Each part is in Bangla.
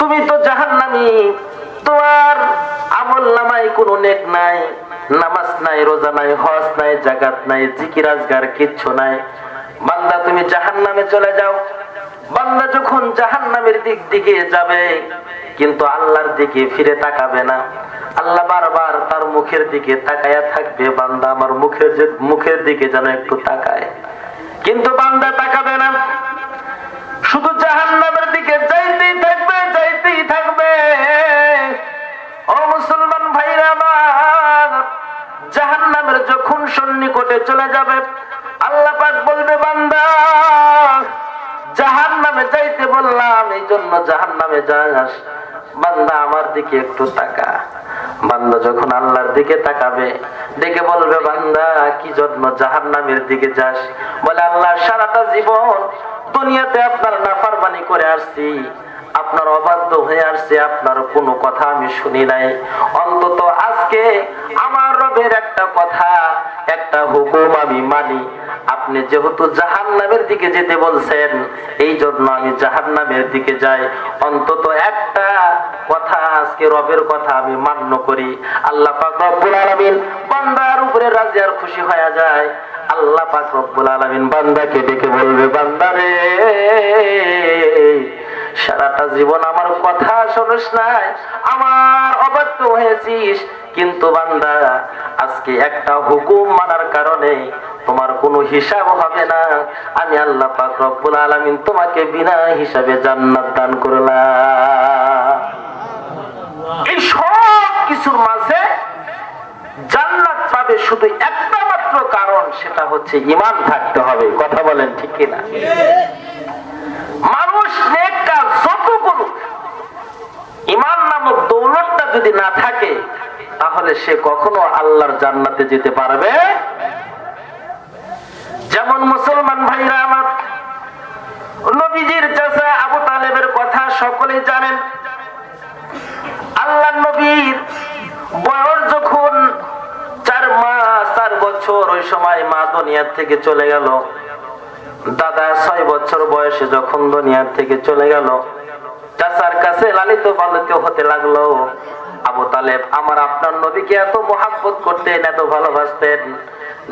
তুমি তো জাহান্নামী। তোমার আমল নামাই কোনো নেক নাই, নামাজ নাই, রোজা নাই, হজ নাই জাগাত নাই, জিকির, আজগার কিচ্ছু নাই। বান্দা, তুমি জাহান্নামে চলে যাও। বান্দা যখন জাহান্নামের দিক দিকে যাবে, কিন্তু আল্লাহর দিকে ফিরে তাকাবে না। আল্লাহ বারবার তার মুখের দিকে তাকায়া থাকবে, বান্দা আমার মুখের মুখের দিকে যেন একটু তাকায়। কিন্তু বান্দা তাকাবে না। শুধু জাহান্নামের দিকে যাইতেই থাকবে যাইতেই থাকবে। ও মুসলমান ভাইরা আমার, জাহান্নামের যখন সন্নিকটে চলে যাবে, আল্লাহ পাক বলবে, বান্দা জাহান নামে যাইতে বললাম এই জন্য জাহান নামে যাস। বান্দা, আমার দিকে একটু তাকা। বান্দা যখন আল্লাহর দিকে তাকাবে, দেখে বলবে, বান্দা, কি জন্য জাহান্নামের দিকে যাস? বলে, আল্লাহ, সারাটা জীবন দুনিয়াতে আপনার নাফারমানি করে আসছি। আপনার অবাধ্য হয়ে আসছে, আপনার কোনো কথা আমি শুনি নাই। অন্তত আজকে আমার রবের একটা কথা, একটা হুকুম আমি মানি। আপনি যেহেতু জাহান নামের দিকে যেতে বলছেন, এই জন্য আমি জাহান নামের দিকে যাই। অন্তত একটা কথা আজকে রবের কথা আমি মান্য করি। আল্লাহ পাক রব্বুল আলামিন বান্দার উপরে রাজি আর খুশি হয়ে যায়। আল্লাহ পাক রব্বুল আলামিন বান্দাকে ডেকে বলবে বান্দারে সারাটা জীবন আমার কথা শুনিস নাই, আমার অবাধ্য হয়েছিস। কিন্তু বান্দা, আজকে একটা হুকুম মানার কারণে তোমার কোনো হিসাব হবে না। আমি আল্লাহ পাক রব্বুল আলামিন তোমাকে বিনা হিসাবে জান্নাত দান করলাম। এই সব কিছুর মাঝে জান্নাত পাবে শুধু একটা মাত্র কারণ, সেটা হচ্ছে ইমান থাকতে হবে। কথা বলেন ঠিক কিনা? মানুষ যত করুক ইমান নামক দৌলতটা যদি না থাকে, তাহলে সে কখনো আল্লাহর জান্নাতে যেতে পারবে যেমন মুসলমান ভাইরা আমার নবীজির চাষা আবু তালেবের কথা সকলেই জানেন। নবীর বয়স যখন চার মাস, চার বছর, ওই সময় মা দুনিয়ার থেকে চলে গেল। দাদা ছয় বছর বয়সে যখন দুনিয়ার থেকে চলে গেল, চাচার কাছে লালিত পালিত হতে লাগল। আবু তালেব, আমার আপনার নবীকে এত মহাব্বত করতেন, এত ভালোবাসতেন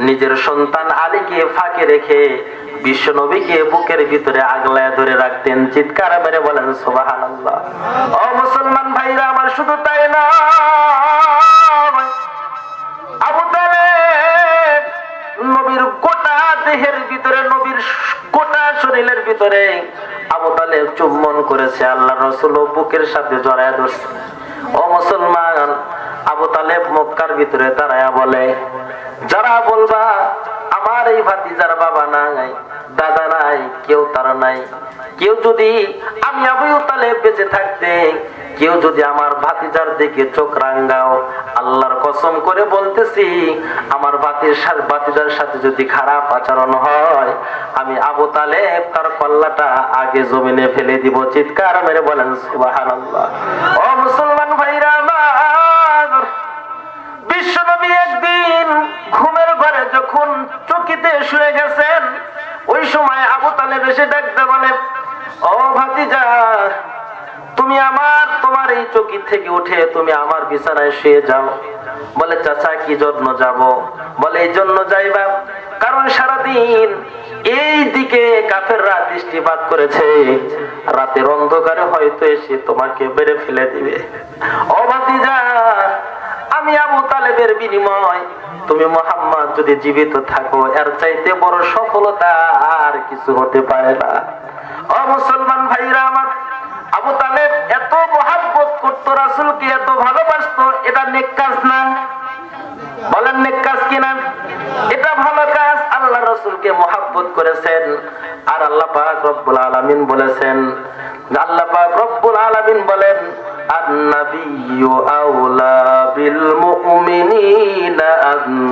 নিজের সন্তান আলীকে ফাঁকে রেখে বিশ্ব নবীকে বুকের ভিতরে আগলায় ধরে রাখতেন। চিৎকার মেরে বলেন সোবাহান ও মুসলমান ভাইরা, আমার শুধু তাই না আবু নবীর গোটা দেহের ভিতরে, নবীর গোটা শরীরের ভিতরে আবু তালেব চুম্বন করেছে। আল্লাহ রসুল ও বুকের সাথে জড়ায় ধরছে। ও মুসলমান, আবু তালেব মক্কার ভিতরে দাঁড়ায়া বলে যারা বলবা, আমার এই ভাতিজার বাবা নাই, দাদা নাই, কেউ তার নাই। কেউ যদি আমি আবু তালেব বেঁচে থাকতে, কেউ যদি আমার ভাতিজার দিকে চোখ রাঙ্গাও আল্লাহর কসম করে বলতেছি, আমার বাতির সাথে বাতিজার সাথে যদি খারাপ আচরণ হয়, আমি আবু তালে তার পাল্লাটা আগে জমিনে ফেলে দিব। চিৎকার মেরে বলেন, সুবহানাল্লাহ। ও মুসলমান ভাইরা বিশ্বনবী একদিন ঘুমের ঘরে যখন চকিতে শুয়ে গেছেন, ওই সময় আবু তালেব এসে ডাকতে বলে, ও ভাতিজা, তুমি আমার, তোমার এই চকি থেকে উঠে তুমি আমার বিছানায় শুয়ে যাও। বলে, চাচা, কি জন্য যাব? বলে, এই জন্য যাইবা কারণ সারাদিন এই দিকে কাফেররা দৃষ্টিপাত করেছে। রাতের অন্ধকারে হয়তো এসে তোমাকে বেড়ে ফেলে দিবে। ও ভাতিজা আমি আবু তালেবের বিনিময়। তুমি মোহাম্মদ যদি জীবিত থাকো, এর চাইতে বড় সফলতা আর কিছু হতে পারে না। ও মুসলমান ভাইরা আমার, আবু তালেব এত মহাব্বত রাসুলকে এত এটা না? বলেন কিনা এটা ভালো কাজ, আল্লাহ রসুলকে মহাব্বত করেছেন। আর আল্লাহ রব্বুল আলামিন বলেছেন, আল্লাহ রব্বুল আলামিন বলেন النبي أولى بالمؤمنين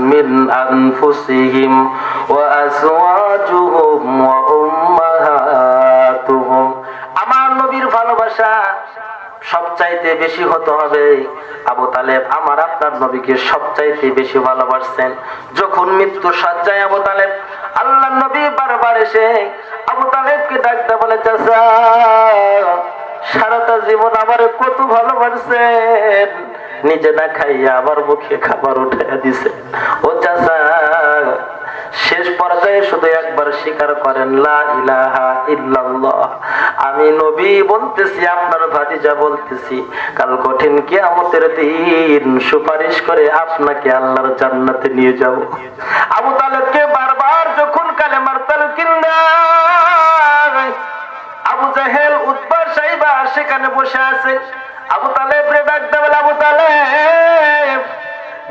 من أنفسهم وأزواجهم وأمهاتهم আমার নবীর ভালোবাসা সবচাইতে বেশি হতে হবে আবু তালেব আমার আপনার নবীকে সবচাইতে বেশি ভালোবাসছেন যখন মৃত্যু সজ্জায় আবু তালেব আল্লাহ নবী বারবার এসে আবু তালেবকে ডাকতে বলে চাচা সারাটা জীবন আমার কত ভালোবাসছেন নিজে না খাইয়া আবার মুখে খাবার উঠাইয়া দিছে। ও চাচা, শেষ পর্যায়ে শুধু একবার স্বীকার করেন আমি নবী বলতেছি, আপনার ভাতিজা বলতেছি, কাল কঠিন কিয়ামতের দিন সুপারিশ করে আপনাকে আল্লাহর জান্নাতে নিয়ে যাব। আবু তালেবকে বারবার যখন কালেমার তালকিন দেয়, আবু জাহেল সেখানে বসে আছে। আবু তালেব রে ডাক দেবেন আবু তালেব,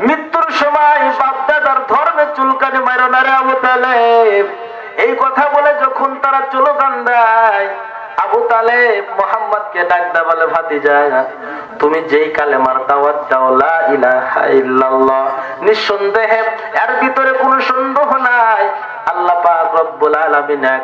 মৃত্যুর সময় বাপদাদার ধর্মে চুলকানি মারো না রে আবু তালেব। এই কথা বলে যখন তারা চলো গান দেয় আবু তালেব মোহাম্মদকে ডাক দা বলে, ভাতিজা, তুমি যেই কালেমার দাওয়াত দাও, লা ইলাহা নিঃসন্দেহে এর ভিতরে কোনো সন্দেহ নাই। আল্লাহ পাক রব্বুল আলামিন এক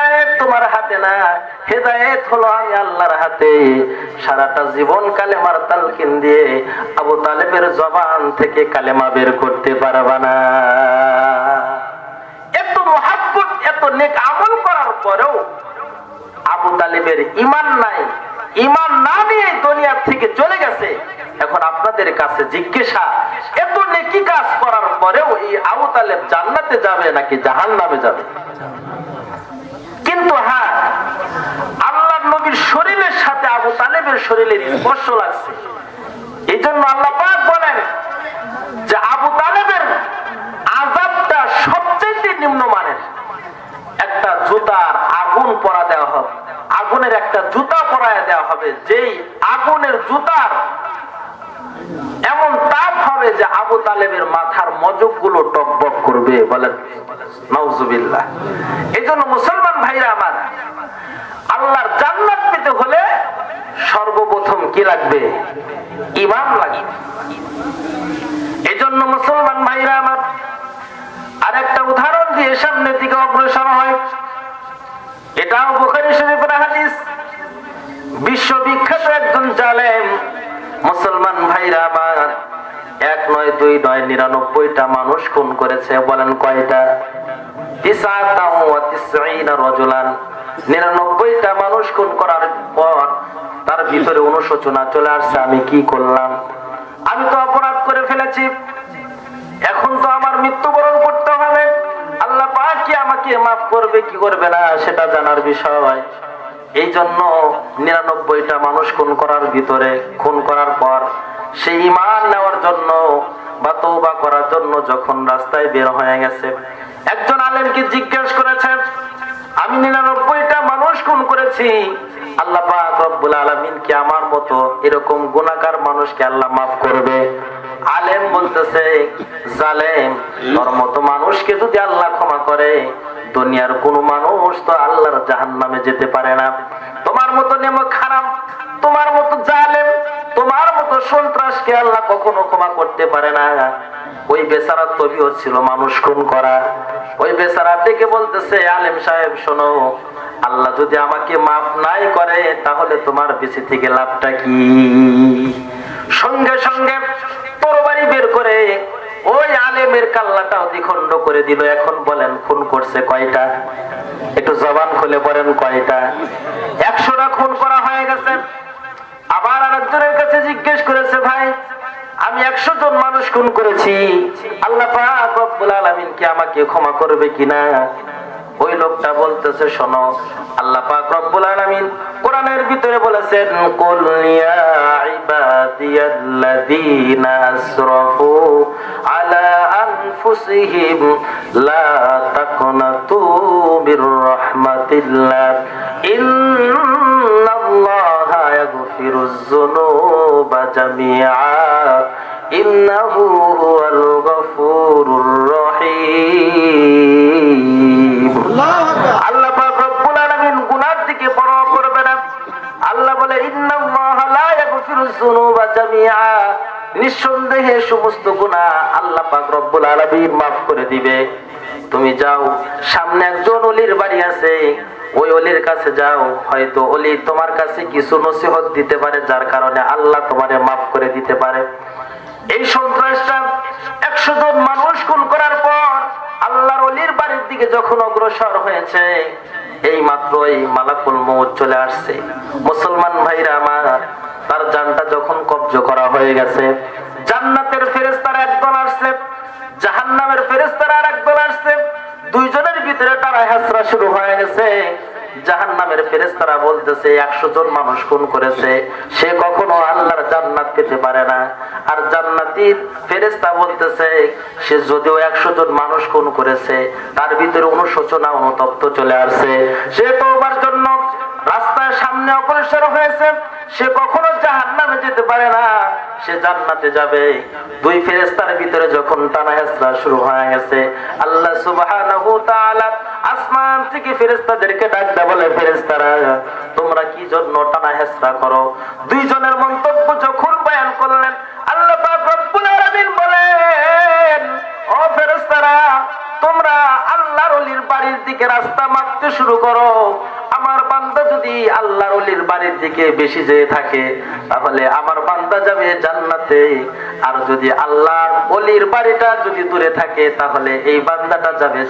তোমার হাতে না, হেদায়েত হলো আমি আল্লাহর হাতে। সারাটা জীবন কালেমার তালকিন দিয়ে আবু তালেবের জবান থেকে কালেমা বের করতে পারবা না। এত মহাব্বত, এত নেক আমল করার পরেও আবু তালেবের ইমান নাই। ইমান না নিয়ে দুনিয়ার থেকে চলে গেছে। এখন আপনাদের কাছে জিজ্ঞাসা, এত নেকি কাজ করার পরেও এই আবু তালেব জান্নাতে যাবে নাকি জাহান নামে যাবে কিন্তু হ্যাঁ আল্লাহ নবীর শরীরের সাথে তালেবের শরীরের স্পর্শ লাগছে। এই জন্য আল্লাহ বলেন যে আবু তালেবের আজাবটা সবচেয়ে নিম্নমানের। একটা জুতার আগুন পরা দেওয়া হবে। আগুনের একটা জুতা পরায় দেওয়া হবে। যেই আগুনের জুতার এমন তাপ হবে যে আবু তালেবের মাথার মজকগুলো টকবক করবে বলেন। এই জন্য মুসলমান ভাইরা আমার, আল্লাহর সর্বপ্রথম কি লাগবে? ইমান লাগবে। এই জন্য মুসলমান ভাইরা আমার আর একটা উদাহরণ দিয়ে সামনের দিকে অগ্রসর হয়। এটাও বুখারী শরীফের হাদিস। বিশ্ববিখ্যাত একজন জালেম। মুসলমান ভাইরা আমার এক নয়, দুই নয়, নিরানব্বইটা মানুষ খুন করেছে, বলেন কয়টা? নিরানব্বইটা মানুষ খুন করার পর তার ভিতরে অনুশোচনা চলে আসছে, আমি কি করলাম? আমি তো অপরাধ করে ফেলেছি। এখন তো আমার মৃত্যুবরণ করতে হবে। আল্লাহ পাক কি আমাকে মাফ করবে, কি করবে না, সেটা জানার বিষয়। এই জন্য নিরানব্বইটা মানুষ খুন করার ভিতরে, খুন করার পর সেই ইমান নেওয়ার জন্য বা তৌবা করার জন্য যখন রাস্তায় বের হয়ে গেছে, একজন আলেমকে জিজ্ঞেস করেছেন আমি নিরানব্বইটা মানুষ খুন করেছি আল্লাহ পাক রব্বুল আলামিন কি আমার মতো এরকম গুনাহগার মানুষকে আল্লাহ মাফ করবে? আলেম বলতেছে, জালেম, তোর মতো মানুষকে যদি আল্লাহ ক্ষমা করে, দুনিয়ার কোন মানুষ তো আল্লাহর জাহান্নামে যেতে পারে না। তোমার মতো নেমো খারাপ, তোমার মতো জালেম, তোমার মতো সন্ত্রাসকে আল্লাহ কখনো ক্ষমা করতে পারে না। ওই বেচারার তবিও ছিল মানুষ খুন করা। ওই বেচারা ডেকে বলতেছে, আলেম সাহেব, শোনো আল্লাহ যদি আমাকে মাফ নাই করে, তাহলে তোমার বেঁচে থেকে লাভটা কি? সঙ্গে সঙ্গে তরবারি বের করে ওই আলেমের কাল্লাটাও দ্বিখণ্ড করে দিল। এখন বলেন, খুন করছে কয়টা? একটু জবান খুলে বলেন কয়টা? একশোটা খুন করা হয়ে গেছে। আবার আরেকজনের কাছে জিজ্ঞেস করেছে, ভাই, আমি একশো জন মানুষ খুন করেছি। আল্লাহ পাক কি আমাকে ক্ষমা করবে কিনা? ওই লোকটা বলতেছে, শোনো, আল্লাহ পাক রব্বুল আলামিন কোরআনের ভিতরে বলেছেন, কুল ইয়া ইবাদিয়াল্লাযীনা আসরাফু আলা আনফুসিহিম, লা তাকনাতু মির রাহমাতিল্লাহ ইন্নাল্লাহা ইয়াগফিরুয যুনুবা জামিআ, ইন্নাহু হুয়াল গফুরুর রহিম। নিঃসন্দেহে সমস্ত আল্লাহ আল্লাহ পাক রব্বুল আলামিন মাফ করে দিবে। তুমি যাও, সামনে একজন অলির বাড়ি আছে। ওই অলির কাছে যাও, হয়তো অলি তোমার কাছে কিছু নসিহত দিতে পারে, যার কারণে আল্লাহ তোমারে মাফ করে দিতে পারে। এই সন্ত্রাসটা একশো জন মানুষ খুন করার পর আল্লাহর অলির বাড়ির দিকে যখন অগ্রসর হয়েছে এই মাত্র এই মালাকুল মৌত চলে আসছে। মুসলমান ভাইরা আমার, তার জানটা যখন কব্জ করা হয়ে গেছে, জান্নাতের ফেরেস্তার একদল আসছে, জাহান্নামের ফেরেস্তার আর একদল আসছে, দুইজনের ভিতরে তারা হেসরা শুরু হয়ে গেছে। জাহান নামের ফেরেস্তারা বলতেছে, একশো জন মানুষ খুন করেছে। সে কখনো আল্লাহর জান্নাত পেতে পারে না। আর জান্নাতির ফেরেস্তা বলতেছে, সে যদিও একশো জন মানুষ খুন করেছে, তার ভিতরে অনুশোচনা অনুতপ্ত চলে আসছে। সে তো জন্য সামনে অগ্রসর হয়েছে, সে কখনো জাহান নামে যেতে পারে না, সে জান্নাতে যাবে। দুই ফেরেস্তার ভিতরে যখন টানা হেসরা শুরু হয়ে গেছে, আল্লাহ তাআলা আসমান থেকে ফেরেস্তাদেরকে ডাক দেয় বলে ফেরেস্তারা তোমরা কি জন্য টানা হেসরা করো? দুইজনের মন্তব্য যখন বয়ান করলেন, আল্লাহ বলেন, ও ফেরেস্তারা তোমরা আল্লাহর অলির বাড়ির দিকে রাস্তা মাপতে শুরু করো। যদি আল্লাহর অলির বাড়ির দিকে বেশি যেয়ে থাকে, তাহলে আমার বান্দা যাবে জান্নাতে। আর যদি আল্লাহর অলির বাড়িটা যদি দূরে থাকে, তাহলে এই বান্দাটা যাবে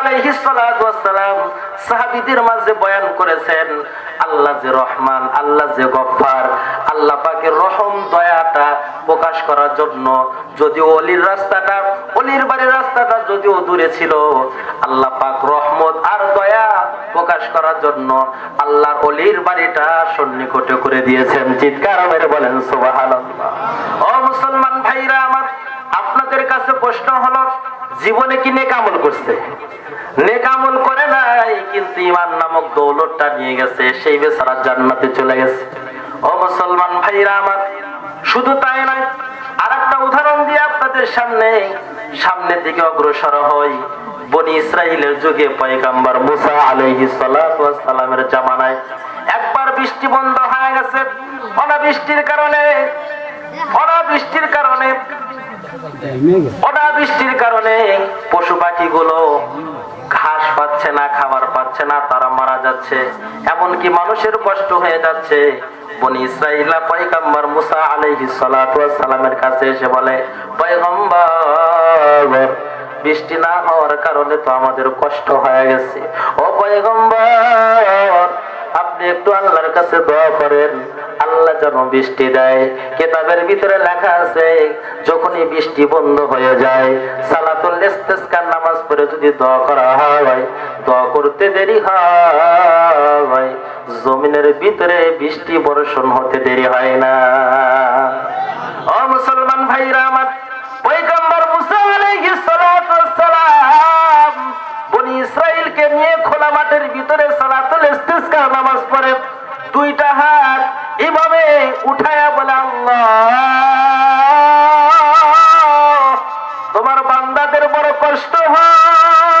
আলাইহিস সালাতু ওয়াসসালাম মাঝে বয়ান করেছেন, আল্লাহ যে রহমান, আল্লাহ যে আল্লাহ রহম, দয়াটা প্রকাশ করার জন্য যদি অলির রাস্তাটা, অলির বাড়ির রাস্তাটা যদিও দূরে ছিল, আল্লাহ পাক রহমত প্রকাশ করার জন্য আল্লাহর অলির বাড়িটা সন্নিকটে করে দিয়েছেন। চিৎকার মেরে বলেন, সুবহানাল্লাহ। ও মুসলমান ভাইরা, আমার আপনাদের কাছে প্রশ্ন হলো, জীবনে কি নেক আমল করছে? নেক আমল করে নাই, কিন্তু ইমান নামক দৌলতটা নিয়ে গেছে, সেই বেচারা জান্নাতে চলে গেছে। ও মুসলমান ভাইরা, আমার শুধু তাই নয় আর একটা উদাহরণ দিয়ে আপনাদের সামনে, সামনের দিকে অগ্রসর হই। বনি ইসরাইলের যুগে পয়গাম্বার মুসা ওয়াস সালামের জামানায় একবার বৃষ্টি বন্ধ হয়ে গেছে। অনাবৃষ্টির কারণে অনাবৃষ্টির কারণে অনাবৃষ্টির কারণে পশু পাখি গুলো ঘাস পাচ্ছে না, খাবার পাচ্ছে না, তারা মারা যাচ্ছে। এমনকি মানুষের কষ্ট হয়ে যাচ্ছে। বনি ইসরাইলা পয়গাম্বার মুসা আলাইহিস সালামের কাছে এসে বলে, পয়গম্বর বৃষ্টি না হওয়ার কারণে তো আমাদের কষ্ট হয়ে গেছে। ও পয়গম্বর, আপনি একটু আল্লাহর কাছে দোয়া করেন। আল্লাহ যেন বৃষ্টি দেয়। কেতাবের ভিতরে লেখা আছে, যখনই বৃষ্টি বন্ধ হয়ে যায়, সালাতুল ইস্তেসকার নামাজ পড়ে যদি দোয়া করা হয়, দোয়া করতে দেরি হয়, জমিনের ভিতরে বৃষ্টি বর্ষণ হতে দেরি হয় না। ও মুসলমান ভাইরা আমার পয়গম্বর মুসা আলাইহিস সালাম। বনি ইসরাইলকে নিয়ে খোলা মাঠের ভিতরে সালাতুল ইস্তিসকার নামাজ পড়ে। দুইটা হাত এভাবে উঠায়া বলে, আল্লাহ, তোমার বান্দাদের বড় কষ্ট হয়।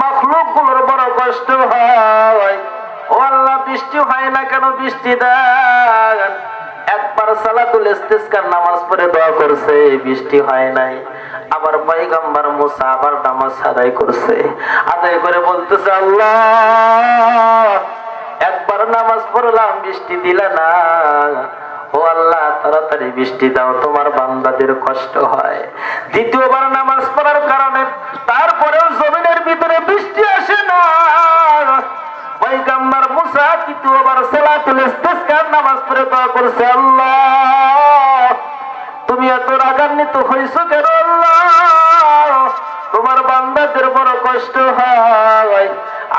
মখলুকগুলোর বড় কষ্ট হয়। ও আল্লাহ, বৃষ্টি হয় না কেন? বৃষ্টি দেন। একবার সালাতুল ইস্তিসকার নামাজ পড়ে দোয়া করছে, বৃষ্টি হয় নাই। আবার পয়গম্বর মুসা আবার নামাজ আদায় করছে। আদায় করে বলতেছে, আল্লাহ, একবার নামাজ পড়লাম, বৃষ্টি দিলে না। ও আল্লাহ, তাড়াতাড়ি বৃষ্টি দাও, তোমার বান্দাদের কষ্ট হয়। দ্বিতীয়বার নামাজ পড়ার কারণে তারপরেও জমিনের ভিতরে বৃষ্টি আসে না। পয়গাম্বার মুসা তৃতীয়বার নামাজ আল্লাহ, তুমি এত তোমার বান্দাদের বড় কষ্ট হয়।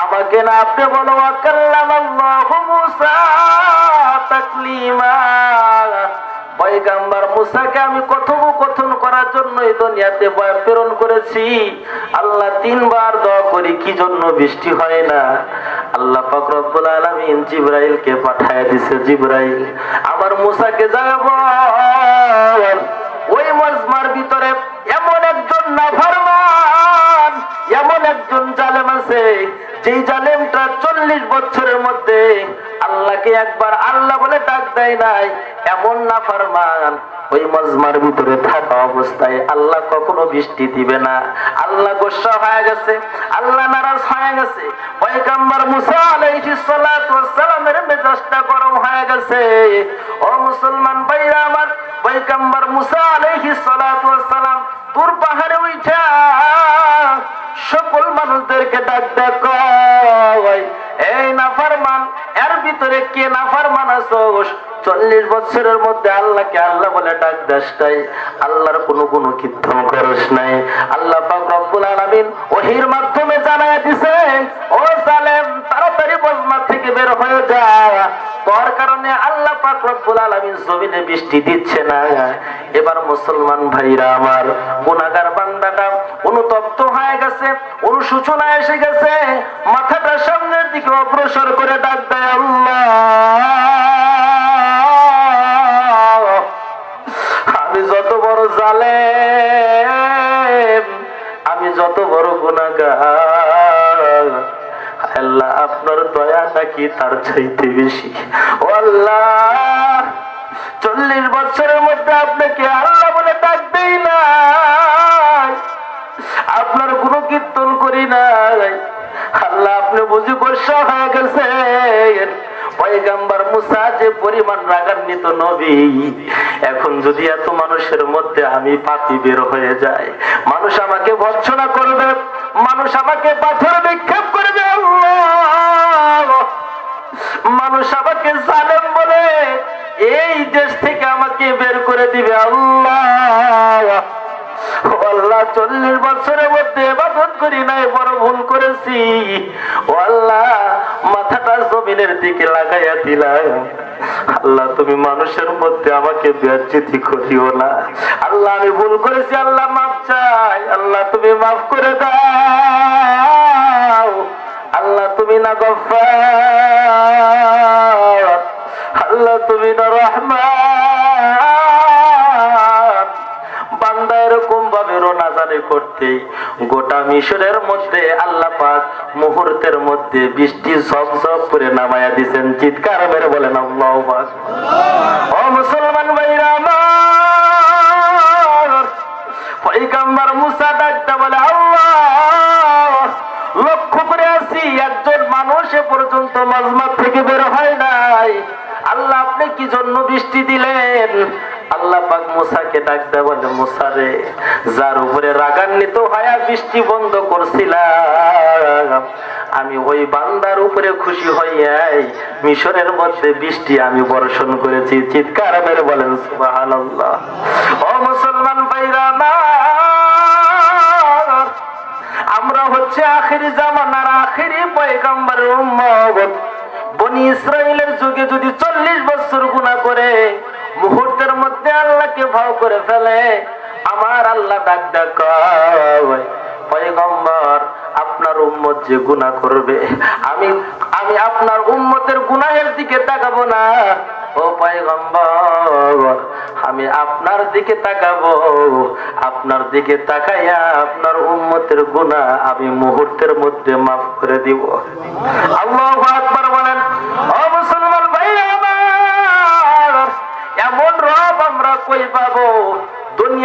আমাকে না আপনি বলো আকাল্লাম তাকলিমা। আমি কথোপকথন করার জন্য এই দুনিয়াতে প্রেরণ করেছি। আল্লাহ তিনবার দোয়া করি, কি জন্য বৃষ্টি হয় না? আল্লাহ ফকরবুল আলমিন পাঠায় দিছে, জিব্রাইল। আমার মুসাকে যাব ওই মজমার ভিতরে এমন একজন নাফরমান, এমন একজন জালেম আছে, যেই জালেমটা চল্লিশ বছরের মধ্যে তাকে একবার আল্লাহ বলে ডাক দেয় নাই, এমন না ফারমান, ওই মজমার ভিতরে থাকা অবস্থায় আল্লাহ কখনো বৃষ্টি দিবে না। আল্লাহ গোসা হয়ে গেছে, আল্লাহ নারাজ হয়ে গেছে। মুসা ওয়াস সালামের মেজাজটা গরম হয়ে গেছে। ও মুসলমান ভাইরা আমার মুসা আলাইহিস সালাতু ওয়াস সালাম তুর পাহাড়ে উঠা সকল মানুষদেরকে ডাক ডাক এই নাফারমান, এর ভিতরে কে নাফারমান আছোস চল্লিশ বছরের মধ্যে আল্লাহকে আল্লাহ বলে ডাক দাসটাই আল্লাহর কোনো কোনো কীর্তন করস নাই। আল্লাহ ওহির মাধ্যমে জানায় দিছে, ও সালেম তাড়াতাড়ি বজমা থেকে বের হয়ে যা। তোর কারণে আল্লাহ পাক রব্বুল আলামিন জমিনে বৃষ্টি দিচ্ছে না। এবার মুসলমান ভাইরা আমার, গুনাহগার বান্দাটা অনুতপ্ত হয়ে গেছে, অনুশোচনা এসে গেছে, মাথাটা সামনের দিকে অগ্রসর করে ডাক দেয়, আল্লাহ, আমি যত বড় জালে আমি যত বড় গুণাগার আপনার দয়াটা কি তার চাইতে বেশি? ও আল্লাহ, চল্লিশ বছরের মধ্যে আপনাকে আল্লাহ বলে ডাক দেই না। করি নাই। আল্লাহ আপনি বুঝি গোসা হয়ে গেছে। পয়গাম্বার মুসা যে পরিমাণ রাগান্বিত নবী, এখন যদি এত মানুষের মধ্যে আমি পাপি বের যায় মানুষ আমাকে পাথর করবে মানুষ আমাকে বলে এই দেশ থেকে আমাকে বের করে দিবে আল্লাহ, চল্লিশ বছরের মধ্যে এবাদত করি নাই, বড় ভুল করেছি। ও আল্লাহ, মাথাটা জমিনের দিকে লাগাইয়া দিলাম আল্লাহ, তুমি মানুষের মধ্যে আমাকে ব্যাচিতি করিও না। আল্লাহ, আমি ভুল করেছি, আল্লাহ মাফ চাই আল্লাহ, তুমি মাফ করে দাও। আল্লাহ, তুমি না গফার। আল্লাহ, তুমি না রহমান। রোনাজারি করতে, গোটা মিশরের মধ্যে আল্লাহ পাক মুহূর্তের মধ্যে বৃষ্টি ঝপ ঝপ করে নামায়া দিছেন চিৎকার মেরে বলেন, আল্লাহ ও মুসলমান ভাইরা আমার মুসা বলে, আল্লাহ, লক্ষ্য করে আছি, একজন মানুষ এ পর্যন্ত মাজমাত থেকে বের হয় নাই। আল্লাহ, আপনি কি জন্য বৃষ্টি দিলেন? মুসাকে ডাকতে বলে মুসারে যার উপরে রাগান্বিত হয়ে বৃষ্টি বন্ধ করছিলাম, আমি ওই বান্দার উপরে খুশি হইয়াই মিশরের মধ্যে বৃষ্টি আমি বর্ষণ করেছি। চিৎকার মেরে বলেন ও মুসলমান ভাইরা আমরা হচ্ছে আখেরি জামানার আখেরি পয়গাম্বারের উম্মত। আপনার উম্মত যে গুনাহ করবে, আমি আমি আপনার উম্মতের গুনাহের দিকে তাকাবো না। ও পয়গম্বর, আমি আপনার দিকে তাকাবো। আপনার দিকে তাকাইয়া আপনার উম্মতের গুনাহ আমি মুহূর্তের মধ্যে মাফ করে দিব। আল্লাহু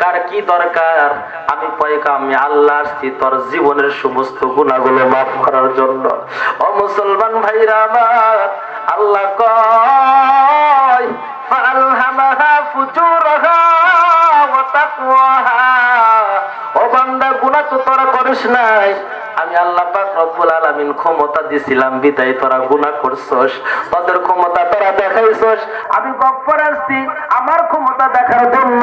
কার কি দরকার? আমি পয়কা আমি আল্লাহ আসছি তোর জীবনের সমস্ত গুণাগুলো মাফ করার জন্য। ও মুসলমান ভাইরা আমার, আল্লাহ আমি ক্ষমতা দিছিলাম, বিদায় তোরা তোদের ক্ষমতা তোরা আমি আসছি আমার ক্ষমতা দেখার জন্য।